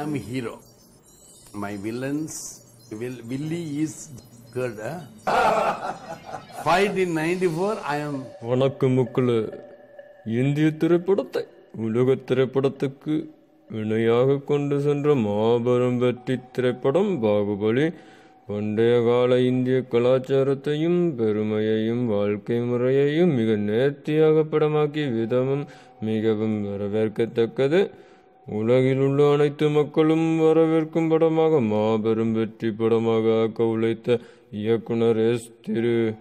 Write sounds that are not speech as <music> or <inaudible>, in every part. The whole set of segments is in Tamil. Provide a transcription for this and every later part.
am hero. My villains, will, is is good. Huh? <laughs> Fight in 94, I am வணக்கம் மக்களே இந்திய திரைப்படத்தை உலக திரைப்படத்துக்கு இணையாக கொண்டு சென்ற மாபெரும் வெற்றி திரைப்படம் பாகுபலி பண்டைய கால இந்திய கலாச்சாரத்தையும் பெருமையையும் வாழ்க்கை முறையையும் மிக நேர்த்தியாக படமாக்கிய விதமும் மிகவும் வரவேற்கத்தக்கது உலகில் உள்ள அனைத்து மக்களும் வரவேற்கும் படமாக மாபெரும் வெற்றி படமாக ஆக்க உழைத்த இயக்குனர் எஸ். திரு.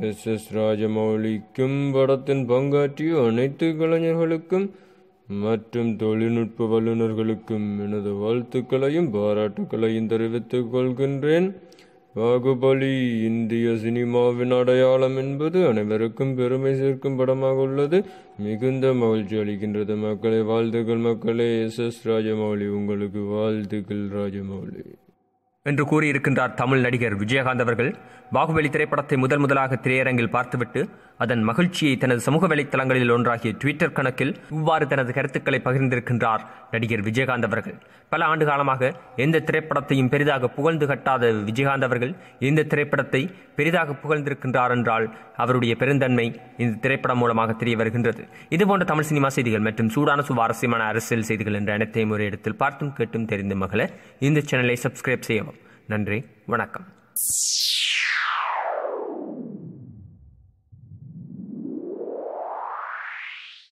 எஸ். எஸ். ராஜமௌலிக்கும் படத்தின் பங்காற்றிய அனைத்து கலைஞர்களுக்கும் மற்றும் தொழில்நுட்ப வல்லுநர்களுக்கும் எனது வாழ்த்துக்களையும் பாராட்டுக்களையும் தெரிவித்துக் கொள்கின்றேன். பாகுபலி இந்திய சினிமாவின் அடையாளம் என்பது அனைவருக்கும் பெருமை சேர்க்கும் படமாக உள்ளது. மிகுந்த மகிழ்ச்சி அளிக்கின்றது மக்களை. வாழ்த்துக்கள் மக்களே. எஸ் எஸ் ராஜமௌலி உங்களுக்கு வாழ்த்துக்கள் ராஜமௌலி. என்று கூறியிருக்கின்றார் தமிழ் நடிகர் விஜயகாந்த் அவர்கள். பாகுபலி திரைப்படத்தை முதல் முதலாக திரையரங்கில் பார்த்துவிட்டு அதன் மகிழ்ச்சியை தனது சமூக வலைத்தளங்களில் ஒன்றாகிய ட்விட்டர் கணக்கில் இவ்வாறு தனது கருத்துக்களை பகிர்ந்திருக்கின்றார் நடிகர் விஜயகாந்த் அவர்கள். பல ஆண்டு காலமாக எந்த திரைப்படத்தையும் பெரிதாக புகழ்ந்து கட்டாத விஜயகாந்த் அவர்கள் இந்த திரைப்படத்தை பெரிதாக புகழ்ந்திருக்கின்றார் என்றால் அவருடைய பெருந்தன்மை இந்த திரைப்படம் மூலமாக தெரிய வருகின்றது. இதுபோன்ற தமிழ் சினிமா செய்திகள் மற்றும் சூடான சுவாரஸ்யமான அரசியல் செய்திகள் என்ற அனைத்தையும் ஒரு இடத்தில் பார்த்தும் கேட்டும் தெரிந்த மகள இந்த சேனலை சப்ஸ்கிரைப் செய்யவும். நன்றி வணக்கம்.